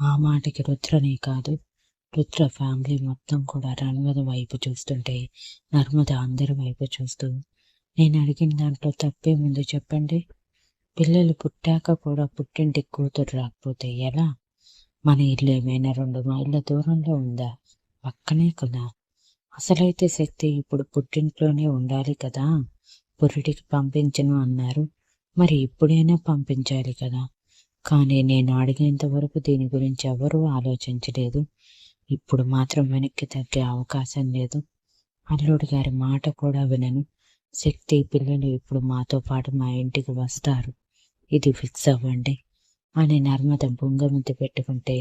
ఆ మాటకి రుద్రనే కాదు రుద్ర ఫ్యామిలీ మొత్తం కూడా నర్మద వైపు చూస్తుంటే నర్మద అందరి వైపు చూస్తూ నేను అడిగిన దాంట్లో తప్పే ముందు చెప్పండి. పిల్లలు పుట్టాక కూడా పుట్టింటికి కూతురు రాకపోతే ఎలా? మన ఇల్లు ఏమైనా రెండు మైళ్ళ దూరంలో ఉందా? పక్కనే కదా. అసలైతే శక్తి ఇప్పుడు పుట్టింట్లోనే ఉండాలి కదా. పురుడికి పంపించను అన్నారు. మరి ఇప్పుడైనా పంపించాలి కదా. కానీ నేను అడిగేంత వరకు దీని గురించి ఎవరూ ఆలోచించలేదు. ఇప్పుడు మాత్రం వెనక్కి తగ్గే అవకాశం లేదు. అల్లుడి గారి మాట కూడా వినను. శక్తి పిల్లలు ఇప్పుడు మాతో పాటు మా ఇంటికి వస్తారు. ఇది ఫిక్స్ అవ్వండి అని నర్మద బుంగముద్దు పెట్టుకుంటే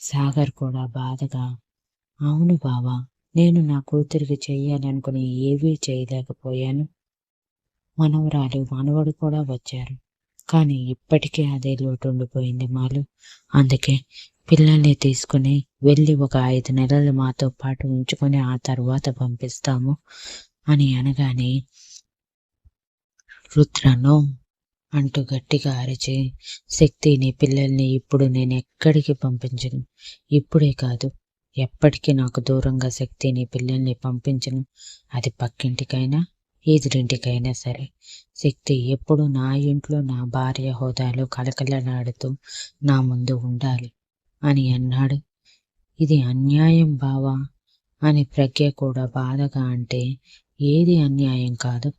సాగర్ కూడా బాధగా అవును బావా నేను నా కూతురికి చెయ్యాలనుకుని ఏవీ చేయలేకపోయాను. మనవరాలు మనవడు కూడా వచ్చారు. కానీ ఇప్పటికే అదే లోటు ఉండిపోయింది మాలు. అందుకే పిల్లల్ని తీసుకుని వెళ్ళి ఒక ఐదు నెలలు మాతో పాటు ఉంచుకొని ఆ తర్వాత పంపిస్తాము అని అనగానే రుద్రను అంటూ గట్టిగా అరిచి శక్తిని పిల్లల్ని ఇప్పుడు నేను ఎక్కడికి పంపించను? ఇప్పుడే కాదు ఎప్పటికీ నాకు దూరంగా శక్తిని పిల్లల్ని పంపించను. అది పక్కింటికైనా ఎదురింటికైనా సరే. శక్తి ఎప్పుడు నా ఇంట్లో నా భార్య హోదాలో కలకలలాడుతూ నా ముందు ఉండాలి అని అన్నాడు. ఇది అన్యాయం బావా అని ప్రజ్ఞ కూడా బాధగా అంటే ఏది అన్యాయం కాదు.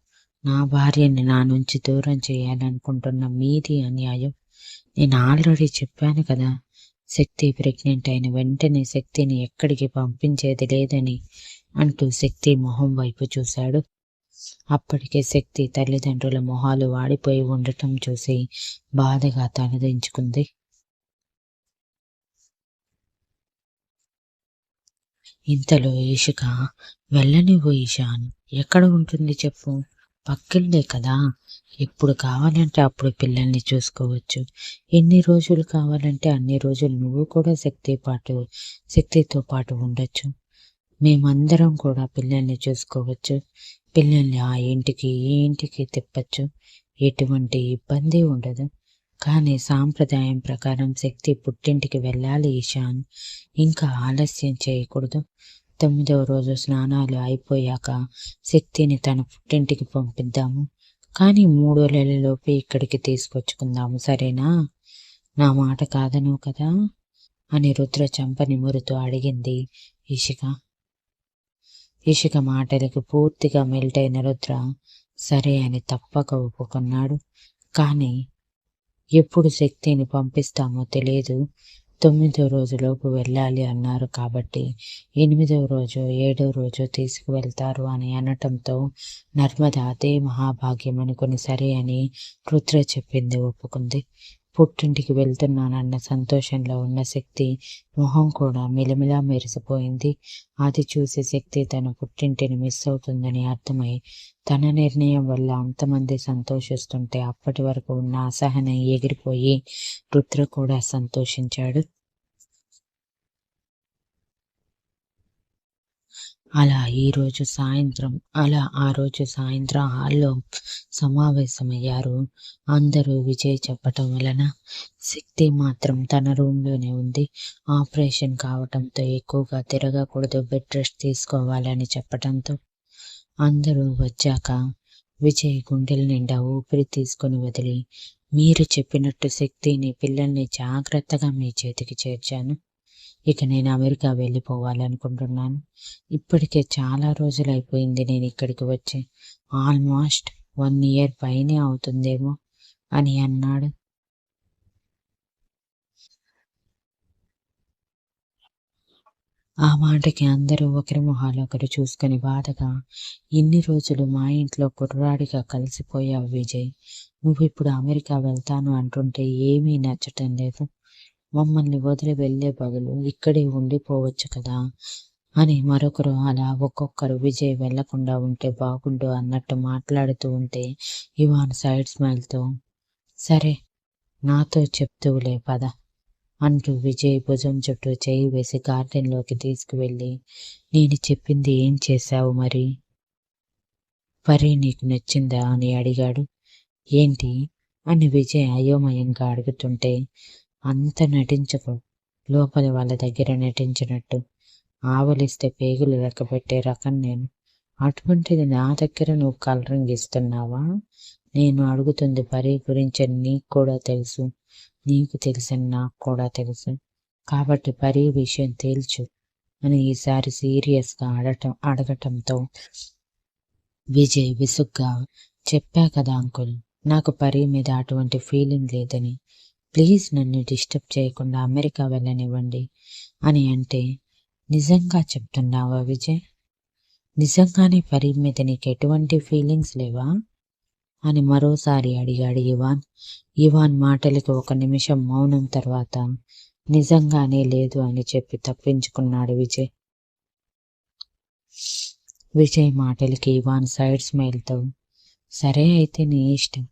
నా భార్యని నా నుంచి దూరం చేయాలనుకుంటున్న మీది అన్యాయం. నేను ఆల్రెడీ చెప్పాను కదా శక్తి ప్రెగ్నెంట్ అయిన వెంటనే శక్తిని ఎక్కడికి పంపించేది లేదని అంటూ శక్తి మొహం వైపు చూశాడు. అప్పటికే శక్తి తల్లిదండ్రుల మొహాలు వాడిపోయి ఉండటం చూసి బాధగా తలదించుకుంది. ఇంతలో ఈషిక వెళ్ళనివ్వు ఈశాన్ ఎక్కడ ఉంటుంది చెప్పు? పక్కిందే కదా. ఎప్పుడు కావాలంటే అప్పుడు పిల్లల్ని చూసుకోవచ్చు. ఎన్ని రోజులు కావాలంటే అన్ని రోజులు నువ్వు కూడా శక్తి పాటు శక్తితో పాటు ఉండొచ్చు. మేమందరం కూడా పిల్లల్ని చూసుకోవచ్చు. పిల్లల్ని ఆ ఇంటికి ఈ ఇంటికి తిప్పచ్చు. ఎటువంటి ఇబ్బంది ఉండదు. కానీ సాంప్రదాయం ప్రకారం శక్తి పుట్టింటికి వెళ్ళాలి ఈశాన్. ఇంకా ఆలస్యం చేయకూడదు. తొమ్మిదవ రోజు స్నానాలు అయిపోయాక శక్తిని తన పుట్టింటికి పంపిద్దాము. కానీ మూడో నెలలోపు ఇక్కడికి తీసుకొచ్చుకుందాము సరేనా? నా మాట కాదను కదా? అని రుద్ర చంప నిమురుతూ అడిగింది ఇషిక ఇషిక మాటలకు పూర్తిగా మెల్ట్ అయిన రుద్ర సరే అని తప్పక ఒప్పుకున్నాడు. కానీ ఎప్పుడు శక్తిని పంపిస్తామో తెలియదు తొమ్మిదో రోజులోపు వెళ్ళాలి అన్నారు కాబట్టి ఎనిమిదో రోజు ఏడో రోజు తీసుకువెళ్తారు అని అనటంతో నర్మద అదే మహాభాగ్యం అనుకుని సరే అని రుద్ర చెప్పింది ఒప్పుకుంది. పుట్టింటికి వెళ్తున్నానన్న సంతోషంలో ఉన్న శక్తి మొహం కూడా మిలమిలా మెరిసిపోయింది. అది చూసి శక్తి తన పుట్టింటిని మిస్ అవుతుందని అర్థమై తన నిర్ణయం వల్ల అంతమంది సంతోషిస్తుంటే అప్పటి వరకు ఉన్న అసహనం ఎగిరిపోయి రుద్ర కూడా సంతోషించాడు. అలా ఈరోజు సాయంత్రం అలా ఆ రోజు సాయంత్రం హాల్లో సమావేశమయ్యారు. అందరూ విజయ్ చెప్పటం వలన శక్తి మాత్రం తన రూమ్లోనే ఉంది. ఆపరేషన్ కావటంతో ఎక్కువగా తిరగకూడదు బెడ్ రెస్ట్ తీసుకోవాలని చెప్పటంతో అందరూ వచ్చాక విజయ్ గుండెల నిండా ఊపిరి తీసుకుని వదిలి మీరు చెప్పినట్టు శక్తిని పిల్లల్ని జాగ్రత్తగా మీ చేతికి చేర్చాను. ఇక నేను అమెరికా వెళ్ళిపోవాలనుకుంటున్నాను. ఇప్పటికే చాలా రోజులైపోయింది నేను ఇక్కడికి వచ్చి. ఆల్మోస్ట్ వన్ ఇయర్ పైనే అవుతుందేమో అని అన్నాడు. ఆ మాటకి అందరూ ఒకరి మొహాలు ఒకరు చూసుకుని బాధగా ఇన్ని రోజులు మా ఇంట్లో కుర్రాడిగా కలిసిపోయావు విజయ్. నువ్వు ఇప్పుడు అమెరికా వెళ్తాను అంటుంటే ఏమీ నచ్చటం లేదు. మమ్మల్ని వదిలి వెళ్ళే బదులు ఇక్కడే ఉండిపోవచ్చు కదా. అని మరొకరు అలా ఒక్కొక్కరు విజయ్ వెళ్ళకుండా ఉంటే బాగుండు అన్నట్టు మాట్లాడుతూ ఉంటే ఇవాన్ సైడ్ స్మైల్తో సరే నాతో చెప్తూలే పద అంటూ విజయ్ భుజం చుట్టూ చేయి వేసి గార్డెన్లోకి తీసుకువెళ్ళి నేను చెప్పింది ఏం చేశావు మరి? పరి నీకు నచ్చిందా? అని అడిగాడు. ఏంటి? అని విజయ్ అయోమయంగా అడుగుతుంటే అంత నటించకు లోపలి వాళ్ళ దగ్గర నటించినట్టు ఆవలిస్తే పేగులు లెక్కపెట్టే రకం నేను. అటువంటిది నా దగ్గర నువ్వు కలరింగ్ ఇస్తున్నావా? నేను అడుగుతుంది పరి గురించి నీకు కూడా తెలుసు. నీకు తెలిసిన నాకు కూడా తెలుసు. కాబట్టి పరి విషయం తేల్చు అని ఈసారి సీరియస్గా అడటం అడగటంతో విజయ్ విసుగ్గా చెప్పా కదా అంకుల్ నాకు పరి మీద అటువంటి ఫీలింగ్ లేదని. ప్లీజ్ నన్ను డిస్టర్బ్ చేయకుండా అమెరికా వెళ్ళనివ్వండి అని అంటే నిజంగా చెప్తున్నావా విజయ్? నిజంగానే ఫరీద్ మీద నీకు ఎటువంటి ఫీలింగ్స్ లేవా? అని మరోసారి అడిగాడు ఇవాన్. ఇవాన్ మాటలకు ఒక నిమిషం మౌనం తర్వాత నిజంగానే లేదు అని చెప్పి తప్పించుకున్నాడు విజయ్. విజయ్ మాటలకి ఇవాన్ సైడ్ స్మైల్తో సరే అయితే నీ ఇష్టం.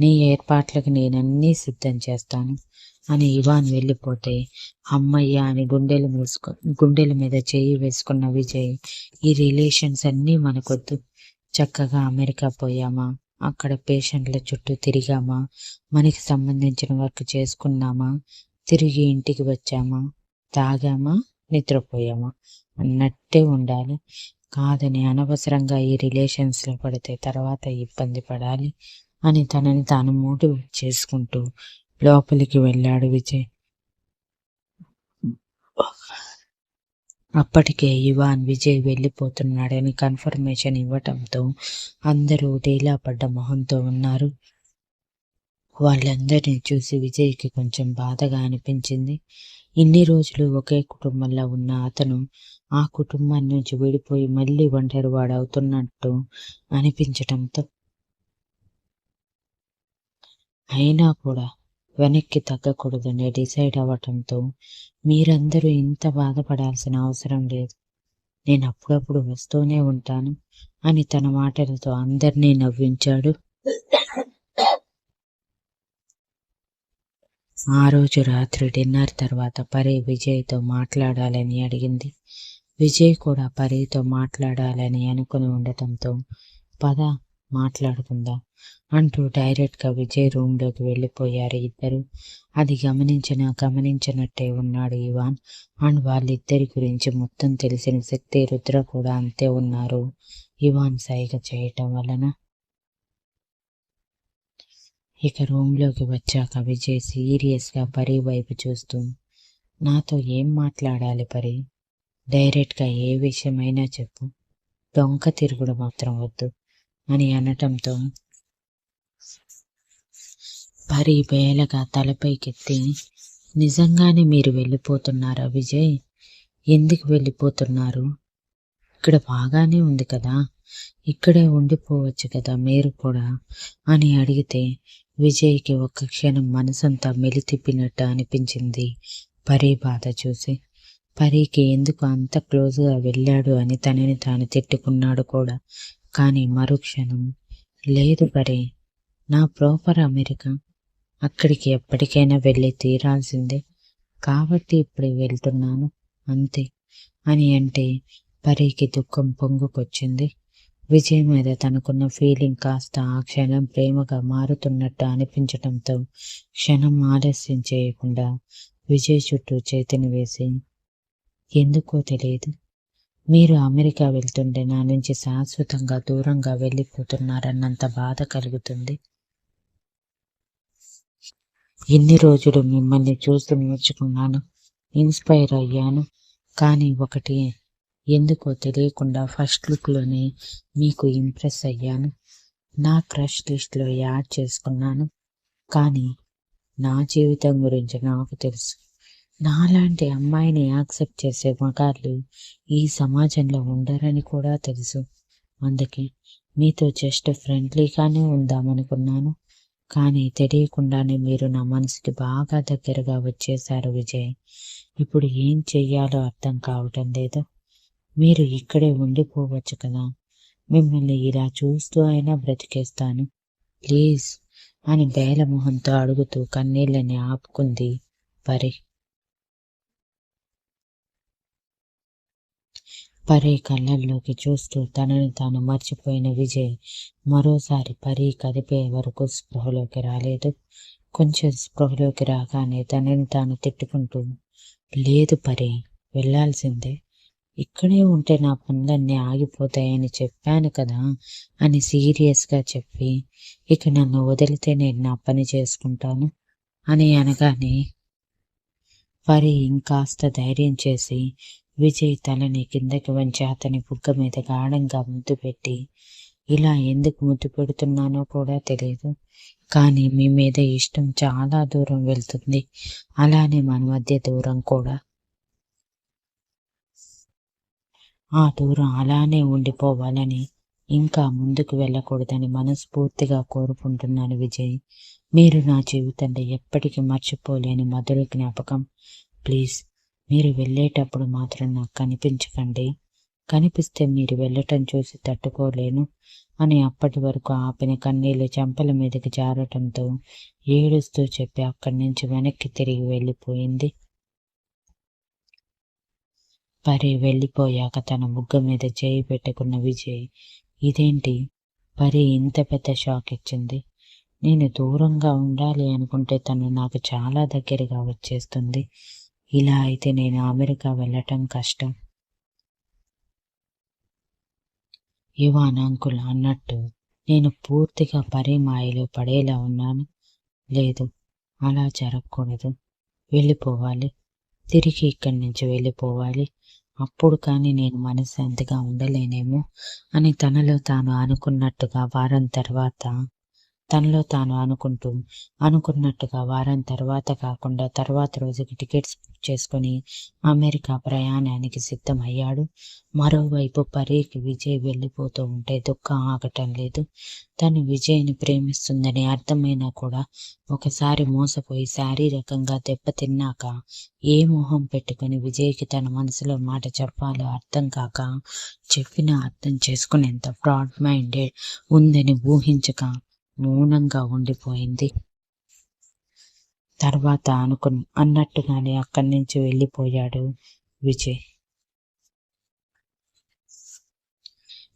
నీ ఏర్పాట్లకు నేనన్నీ సిద్ధం చేస్తాను. అని ఇవాన్ వెళ్ళిపోతే అమ్మయ్య అని గుండెలు మూసుకు గుండెల మీద చేయి వేసుకున్న విజయ్ ఈ రిలేషన్స్ అన్నీ మనకొద్దు. చక్కగా అమెరికా పోయామా? అక్కడ పేషెంట్ల చుట్టూ తిరిగామా? మనకి సంబంధించిన వర్క్ చేసుకున్నామా? తిరిగి ఇంటికి వచ్చామా? తాగామా? నిద్రపోయామా? అన్నట్టే ఉండాలి. కాదని అనవసరంగా ఈ రిలేషన్స్లో పడితే తర్వాత ఇబ్బంది పడాలి అని తనని తాను మోటివేట్ చేసుకుంటూ లోపలికి వెళ్ళాడు విజయ్. అప్పటికే ఇవాన్ విజయ్ వెళ్ళిపోతున్నాడని కన్ఫర్మేషన్ ఇవ్వటంతో అందరూ డీలా పడ్డ మొహంతో ఉన్నారు. వాళ్ళందరినీ చూసి విజయ్కి కొంచెం బాధగా అనిపించింది. ఇన్ని రోజులు ఒకే కుటుంబంలో ఉన్న అతను ఆ కుటుంబం నుంచి విడిపోయి మళ్ళీ ఒంటరివాడు అవుతున్నట్టు అనిపించటంతో అయినా కూడా వెనక్కి తగ్గకూడదని డిసైడ్ అవ్వటంతో మీరందరూ ఇంత బాధపడాల్సిన అవసరం లేదు. నేను అప్పుడప్పుడు వస్తూనే ఉంటాను అని తన మాటలతో అందరినీ నవ్వించాడు. ఆ రోజు రాత్రి డిన్నర్ తర్వాత పరి విజయ్తో మాట్లాడాలని అడిగింది. విజయ్ కూడా పరితో మాట్లాడాలని అనుకుని ఉండటంతో పద మాట్లాడుకుందాం? అంటూ డైరెక్ట్గా విజయ్ రూమ్లోకి వెళ్ళిపోయారు ఇద్దరు. అది గమనించిన గమనించినట్టే ఉన్నాడు ఇవాన్. అండ్ వాళ్ళిద్దరి గురించి మొత్తం తెలిసిన శక్తి రుద్ర కూడా అంతే ఉన్నారు. ఇవాన్ సైగ చేయటం వలన. ఇక రూమ్లోకి వచ్చాక విజయ్ సీరియస్గా పరి వైపు చూస్తూ నాతో ఏం మాట్లాడాలి పరి? డైరెక్ట్గా ఏ విషయమైనా చెప్పు. డొంక తిరుగుడు మాత్రం వద్దు. అని అనటంతో భారీ బేలగా తలపైకెత్తి నిజంగానే మీరు వెళ్ళిపోతున్నారా విజయ్? ఎందుకు వెళ్ళిపోతున్నారు? ఇక్కడ బాగానే ఉంది కదా. ఇక్కడే ఉండిపోవచ్చు కదా మీరు కూడా అని అడిగితే విజయ్కి ఒక్క క్షణం మనసంతా మెలితిప్పినట్టు అనిపించింది పరి బాధ చూసి. పరీకి ఎందుకు అంత క్లోజ్గా వెళ్ళాడు అని తనని తాను తిట్టుకున్నాడు కూడా కానీ మరుక్షణం లేదు పరి. నా ప్రాపర్ అమెరికా. అక్కడికి ఎప్పటికైనా వెళ్ళి తీరాల్సిందే. కాబట్టి ఇప్పుడు వెళ్తున్నాను. అంతే. అని అంటే పరీకి దుఃఖం పొంగుకొచ్చింది. విజయ్ మీద తనకున్న ఫీలింగ్ కాస్త ఆ క్షణం ప్రేమగా మారుతున్నట్టు అనిపించడంతో క్షణం ఆలస్యం చేయకుండా విజయ్ చుట్టూ చేతిని వేసి ఎందుకో తెలియదు. మీరు అమెరికా వెళ్తుంటే నా నుంచి శాశ్వతంగా దూరంగా వెళ్ళిపోతున్నారన్నంత బాధ కలుగుతుంది. ఎన్ని రోజులు మిమ్మల్ని చూస్తూ నేర్చుకున్నాను ఇన్స్పైర్ అయ్యాను కానీ ఒకటి ఎందుకో తెలియకుండా ఫస్ట్ లుక్లోనే మీకు ఇంప్రెస్ అయ్యాను. నా క్రష్ లిస్ట్లో యాడ్ చేసుకున్నాను కానీ నా జీవితం గురించి నాకు తెలుసు. నాలాంటి అమ్మాయిని యాక్సెప్ట్ చేసే మగాళ్ళు ఈ సమాజంలో ఉండరని కూడా తెలుసు. అందుకే మీతో జస్ట్ ఫ్రెండ్లీగానే ఉందామనుకున్నాను. కానీ తెలియకుండానే మీరు నా మనసుకి బాగా దగ్గరగా వచ్చేశారు విజయ్. ఇప్పుడు ఏం చెయ్యాలో అర్థం కావటం లేదు. మీరు ఇక్కడే ఉండిపోవచ్చు కదా. మిమ్మల్ని ఇలా చూస్తూ అయినా బ్రతికేస్తాను. ప్లీజ్ అని బేలమొహంతో అడుగుతూ కన్నీళ్ళని ఆపుకుంది పరి. పరీ కళ్ళల్లోకి చూస్తూ తనని తాను మర్చిపోయిన విజయ్ మరోసారి పరీ కదిపే వరకు స్పృహలోకి రాలేదు. కొంచెం స్పృహలోకి రాగానే తనని తాను తిట్టుకుంటూ లేదు పరి వెళ్ళాల్సిందే. ఇక్కడే ఉంటే నా పనులన్నీ ఆగిపోతాయని చెప్పాను కదా అని సీరియస్గా చెప్పి ఇక నన్ను వదిలితే నేను నా పని చేసుకుంటాను అని అనగానే పరి ఇంకాస్త ధైర్యం చేసి విజయ్ తలని కిందకి వంచి అతని బుగ్గ మీద గాఢంగా ముద్దు పెట్టి ఇలా ఎందుకు ముద్దు పెడుతున్నానో కూడా తెలియదు కానీ మీ మీద ఇష్టం చాలా దూరం వెళ్తుంది. అలానే మన మధ్య దూరం కూడా. ఆ దూరం అలానే ఉండిపోవాలని ఇంకా ముందుకు వెళ్ళకూడదని మనస్ఫూర్తిగా కోరుకుంటున్నాను విజయ్. మీరు నా జీవితంలో ఎప్పటికీ మర్చిపోలేని మధుర జ్ఞాపకం. ప్లీజ్ మీరు వెళ్ళేటప్పుడు మాత్రం నాకు కనిపించకండి. కనిపిస్తే మీరు వెళ్ళటం చూసి తట్టుకోలేను అని అప్పటి వరకు ఆపిన కన్నీళ్ళు చెంపల మీదకి జారటంతో ఏడుస్తూ చెప్పి అక్కడి నుంచి వెనక్కి తిరిగి వెళ్ళిపోయింది. పరి వెళ్ళిపోయాక తన బుగ్గ మీద చేయి పెట్టుకున్న విజయ్ ఇదేంటి? పరి ఇంత పెద్ద షాక్ ఇచ్చింది. నేను దూరంగా ఉండాలి అనుకుంటే తను నాకు చాలా దగ్గరగా వచ్చేస్తుంది. ఇలా అయితే నేను అమెరికా వెళ్ళటం కష్టం. ఇవాన్ అంకుల్ అన్నట్టు నేను పూర్తిగా పరిమాయలో పడేలా ఉన్నాను. లేదు అలా జరగకూడదు. వెళ్ళిపోవాలి. తిరిగి ఇక్కడి నుంచి వెళ్ళిపోవాలి. అప్పుడు కానీ నేను మనశ్శాంతిగా ఉండలేనేమో అని తనలో తాను అనుకున్నట్టుగా వారం తర్వాత తనలో తాను అనుకుంటూ అనుకున్నట్టుగా వారం తర్వాత కాకుండా తర్వాత రోజుకి టికెట్స్ బుక్ చేసుకుని అమెరికా ప్రయాణానికి సిద్ధమయ్యాడు. మరోవైపు పరీకి విజయ్ వెళ్ళిపోతూ ఉంటే దుఃఖం ఆగటం లేదు. తను విజయ్ని ప్రేమిస్తుందని అర్థమైనా కూడా ఒకసారి మోసపోయి శారీరకంగా దెబ్బతిన్నాక ఏ మొహం పెట్టుకుని విజయ్కి తన మనసులో మాట చెప్పాలో అర్థం కాక చెప్పినా అర్థం చేసుకునేంత ఫ్రాడ్ మైండెడ్ ఉందని ఊహించక మౌనంగా ఉండిపోయింది. తర్వాత అనుకుని అన్నట్టుగానే అక్కడి నుంచి వెళ్ళిపోయాడు విజయ్.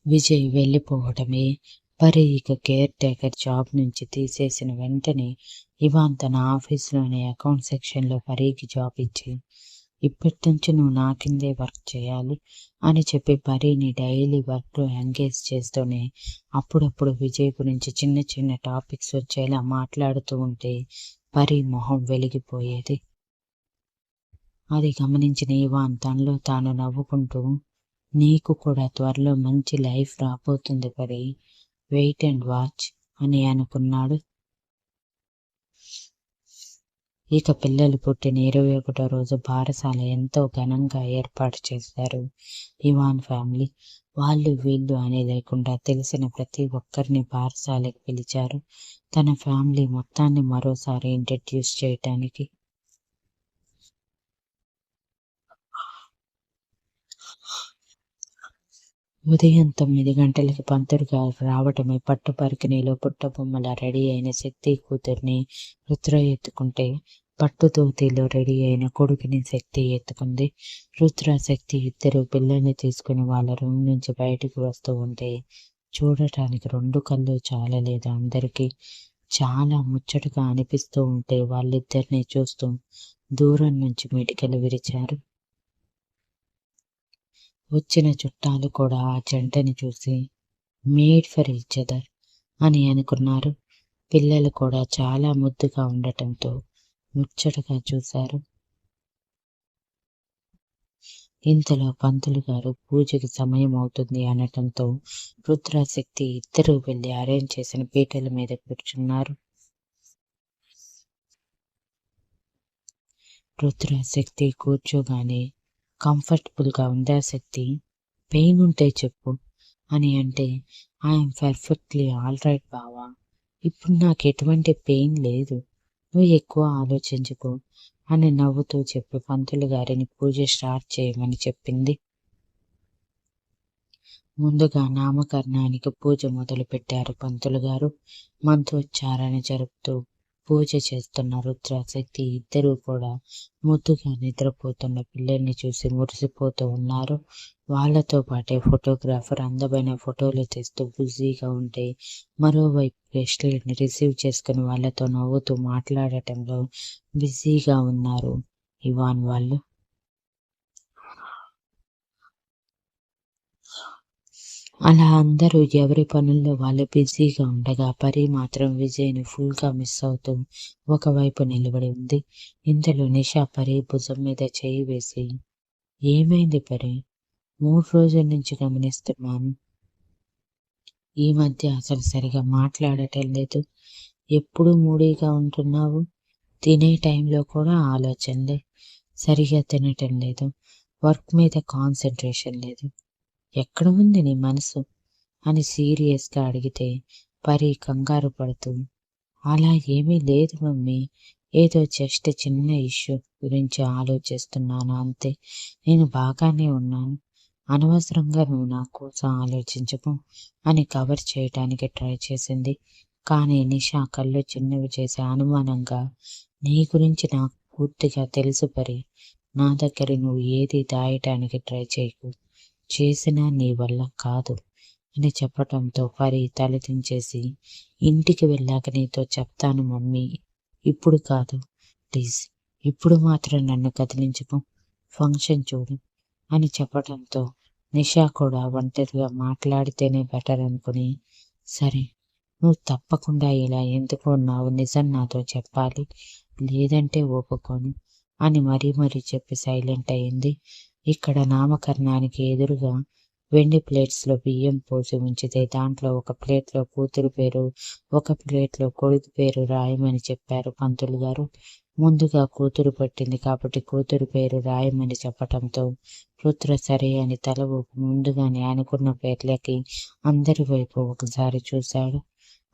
విజయ్ వెళ్ళిపోవడమే పరి ఇక కేర్ టేకర్ జాబ్ నుంచి తీసేసిన వెంటనే ఇవాన్ తన ఆఫీస్లోని అకౌంట్ సెక్షన్లో పరీకి జాబ్ ఇచ్చి ఇప్పటి నుంచి నువ్వు నా కిందే వర్క్ చేయాలి అని చెప్పి పరీని డైలీ వర్క్లో ఎంగేజ్ చేస్తూనే అప్పుడప్పుడు విజయ్ గురించి చిన్న చిన్న టాపిక్స్ వచ్చేలా మాట్లాడుతూ ఉంటే పరి మొహం వెలిగిపోయేది. అది గమనించిన ఇవాన్ తనలో తాను నవ్వుకుంటూ నీకు కూడా త్వరలో మంచి లైఫ్ రాబోతుంది పరి వెయిట్ అండ్ వాచ్ అని అనుకున్నాడు. ఇక పిల్లలు పుట్టిన ఇరవై ఒకటో రోజు బారసాల ఎంతో ఘనంగా ఏర్పాటు చేశారు. ఇవాన్ ఫ్యామిలీ వాళ్ళు వీళ్ళు అనే లేకుండా తెలిసిన ప్రతి ఒక్కరిని బారసాలకి పిలిచారు. తన ఫ్యామిలీ మొత్తాన్ని మరోసారి ఇంట్రడ్యూస్ చేయటానికి. ఉదయం తొమ్మిది గంటలకి పంతులు రావటమే పట్టు పరికిణిలో పుట్టబొమ్మల రెడీ అయిన శక్తి కూతుర్ని రుద్ర ఎత్తుకుంటే పట్టుదోతిలో రెడీ అయిన కొడుకుని శక్తి ఎత్తుకుంది. రుద్ర శక్తి ఇద్దరు పిల్లల్ని తీసుకుని వాళ్ళ రూమ్ నుంచి బయటకు వస్తూ ఉంటే చూడటానికి రెండు కళ్ళు చాలలేదు అందరికీ. చాలా ముచ్చటగా అనిపిస్తూ ఉంటే వాళ్ళిద్దరిని చూస్తూ దూరం నుంచి మిటికలు విరిచారు. వచ్చిన చుట్టాలు కూడా ఆ జంటని చూసి మేడ్ ఫర్ ఈచ్ అదర్ అని అనుకున్నారు. పిల్లలు కూడా చాలా ముద్దుగా ఉండటంతో ముచ్చటగా చూశారు. ఇంతలో పంతులు గారు పూజకి సమయం అవుతుంది అనటంతో రుద్రాశక్తి ఇద్దరూ వెళ్ళి అరేంజ్ చేసిన పీటల మీద కూర్చున్నారు. రుద్రాశక్తి కూర్చోగానే కంఫర్టబుల్గా ఉందా శక్తి? పెయిన్ ఉంటే చెప్పు అని అంటే ఐఎమ్ పర్ఫెక్ట్లీ ఆల్ రైట్ బావా ఇప్పుడు నాకు ఎటువంటి పెయిన్ లేదు. నువ్వు ఎక్కువ ఆలోచించుకో అని నవ్వుతూ చెప్పి పంతులు గారిని పూజ స్టార్ట్ చేయమని చెప్పింది. ముందుగా నామకరణానికి పూజ మొదలు పెట్టారు పంతులు గారు. మంత్రోచ్చారణ జరుపుతూ పూజ చేస్తున్న రుద్రశక్తి ఇద్దరూ కూడా ముద్దుగా నిద్రపోతున్న పిల్లల్ని చూసి మురిసిపోతూ ఉన్నారు. వాళ్ళతో పాటే ఫోటోగ్రాఫర్ అందమైన ఫోటోలు తీస్తూ బిజీగా ఉంటే మరోవైపు గెస్టులని రిసీవ్ చేసుకుని వాళ్ళతో నవ్వుతూ మాట్లాడటంలో బిజీగా ఉన్నారు. ఇవాన్ వాళ్ళు అలా అందరూ ఎవరి పనుల్లో వాళ్ళు బిజీగా ఉండగా పరి మాత్రం విజయ్ని ఫుల్గా మిస్ అవుతూ ఒకవైపు నిలబడి ఉంది. ఇంతలో నిషా పరి భుజం మీద చేయి వేసి ఏమైంది పరి? మూడు రోజుల నుంచి గమనిస్తున్నాను. ఈ మధ్య అసలు సరిగా మాట్లాడటం లేదు. ఎప్పుడు మూడీగా ఉంటున్నావు? తినే టైంలో కూడా ఆలోచనలే. సరిగా తినటం లేదు. వర్క్ మీద కాన్సన్ట్రేషన్ లేదు. ఎక్కడ ఉంది నీ మనసు? అని సీరియస్గా అడిగితే పరి కంగారు పడుతూ అలా ఏమీ లేదు మమ్మీ. ఏదో జస్ట్ చిన్న ఇష్యూ గురించి ఆలోచిస్తున్నాను అంతే. నేను బాగానే ఉన్నాను. అనవసరంగా నువ్వు నా కోసం ఆలోచించకు అని కవర్ చేయటానికి ట్రై చేసింది. కానీ నిషా కళ్ళు చిన్నవి చేసే అనుమానంగా నీ గురించి నాకు పూర్తిగా తెలుసు పరి. నా దగ్గర నువ్వు ఏది దాయటానికి ట్రై చేయకు. చేసినా నీ వల్ల కాదు అని చెప్పటంతో పరి తలదించేసి ఇంటికి వెళ్ళాక నీతో చెప్తాను మమ్మీ. ఇప్పుడు కాదు ప్లీజ్. ఇప్పుడు మాత్రం నన్ను కదిలించుకో. ఫంక్షన్ చూడు అని చెప్పడంతో నిషా కూడా ఒంటరిగా మాట్లాడితేనే బెటర్ అనుకుని సరే నువ్వు తప్పకుండా ఇలా ఎందుకు ఉన్నావు నిజం నాతో చెప్పాలి లేదంటే ఒప్పుకోను అని మరీ మరీ చెప్పి సైలెంట్ అయింది. ఇక్కడ నామకరణానికి ఎదురుగా వెండి ప్లేట్స్లో బియ్యం పోసి ఉంచితే దాంట్లో ఒక ప్లేట్లో కూతురు పేరు ఒక ప్లేట్లో కొడుకు పేరు రాయమని చెప్పారు పంతులు గారు. ముందుగా కూతురు పట్టింది కాబట్టి కూతురు పేరు రాయమని చెప్పటంతో రుద్ర సరే అని తల ఊపి ముందుగానే అనుకున్న పేర్లకి అందరి వైపు ఒకసారి చూశాడు.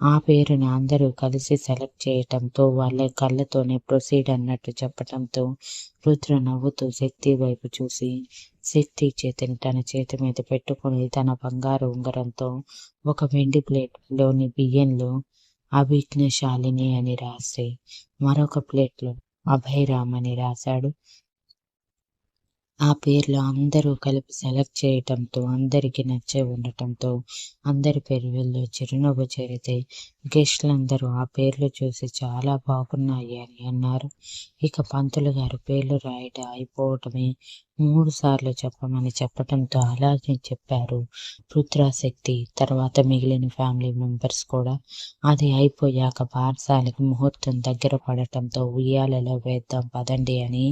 ఆ పేరుని అందరూ కలిసి సెలెక్ట్ చేయటంతో వాళ్ళ కళ్ళతోనే ప్రొసీడ్ అన్నట్టు చెప్పటంతో రుద్ర నవ్వుతూ శక్తి వైపు చూసి శక్తి చేతిని తన చేతి మీద పెట్టుకుని తన బంగారు ఉంగరంతో ఒక వెండి ప్లేట్లోని బియ్యంలో అభిజ్ఞశాలిని అని రాసి మరొక ప్లేట్లో అభయరామ్ అని రాశాడు. ఆ పేర్లు అందరూ కలిపి సెలెక్ట్ చేయటంతో అందరికీ నచ్చే ఉండటంతో అందరి పేర్లలో చిరునవ్వు చేరితే గెస్టులందరూ ఆ పేర్లు చూసి చాలా బాగున్నాయి అని అన్నారు. ఇక పంతులు గారు పేర్లు రాయడం అయిపోవటమే మూడు సార్లు చెప్పమని చెప్పటంతో అలాగే చెప్పారు రుద్రాశక్తి. తర్వాత మిగిలిన ఫ్యామిలీ మెంబర్స్ కూడా అది అయిపోయాక బారసాలకి ముహూర్తం దగ్గర పడటంతో ఉయ్యాలలో వేద్దాం పదండి అని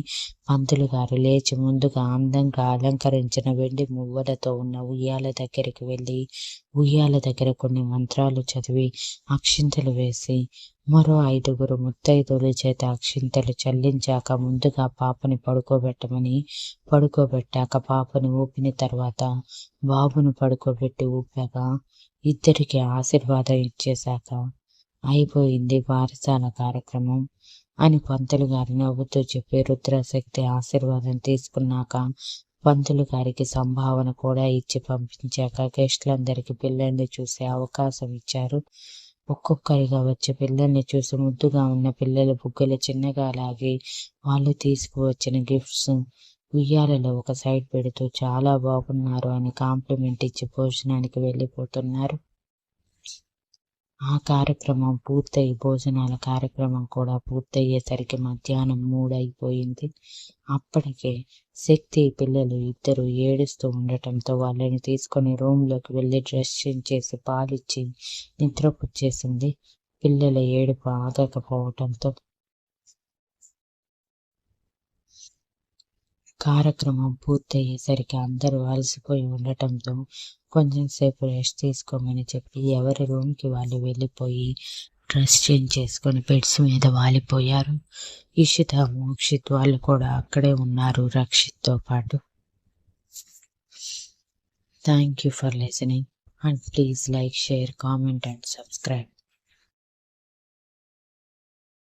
పంతులు గారు లేచి ముందుగా అందంగా అలంకరించిన వెండి మువ్వలతో ఉన్న ఉయ్యాల దగ్గరికి వెళ్ళి ఉయ్యాల దగ్గర కొన్ని మంత్రాలు చదివి అక్షింతలు వేసి మరో ఐదుగురు ముత్తైదువుల చేత అక్షింతలు చల్లించాక ముందుగా పాపని పడుకోబెట్టమని పడుకోబెట్టాక పాపని ఊపిన తర్వాత బాబును పడుకోబెట్టి ఊపాక ఇద్దరికి ఆశీర్వాదం ఇచ్చేశాక అయిపోయింది వారసాల కార్యక్రమం అని పంతులు గారు నవ్వుతూ చెప్పి రుద్రశక్తి ఆశీర్వాదం తీసుకున్నాక పంతులు గారికి సంభావన కూడా ఇచ్చి పంపించాక గెస్టులందరికీ పిల్లల్ని చూసే అవకాశం ఇచ్చారు. ఒక్కొక్కరిగా వచ్చే పిల్లల్ని చూసి ముద్దుగా ఉన్న పిల్లల బుగ్గలు చిన్నగా లాగి వాళ్ళు తీసుకువచ్చిన గిఫ్ట్స్ ఉయ్యాలలో ఒక సైడ్ పెడుతూ చాలా బాగున్నారు అని కాంప్లిమెంట్ ఇచ్చి భోజనానికి వెళ్ళిపోతున్నారు. ఆ కార్యక్రమం పూర్తయి భోజనాల కార్యక్రమం కూడా పూర్తయ్యేసరికి మధ్యాహ్నం మూడైపోయింది అప్పటికే శక్తి పిల్లలు ఇద్దరు ఏడుస్తూ ఉండటంతో వాళ్ళని తీసుకొని రూమ్లోకి వెళ్ళి డ్రెస్ చేంజ్ చేసి పాలిచ్చి నిద్రపుచ్చేసింది. పిల్లల ఏడుపు ఆగకపోవటంతో కార్యక్రమం పూర్తయ్యేసరికి అందరూ అలసిపోయి ఉండటంతో కొంచెం సేపు రెస్ట్ తీసుకోమని చెప్పి ఎవరి రూమ్కి వాళ్ళు వెళ్ళిపోయి డ్రెస్ చేంజ్ చేసుకొని బెడ్స్ మీద వాలిపోయారు. ఇషిత మోక్షిత్ వాళ్ళు కూడా అక్కడే ఉన్నారు రక్షిత్తో పాటు. Thank you for listening and please like share comment and subscribe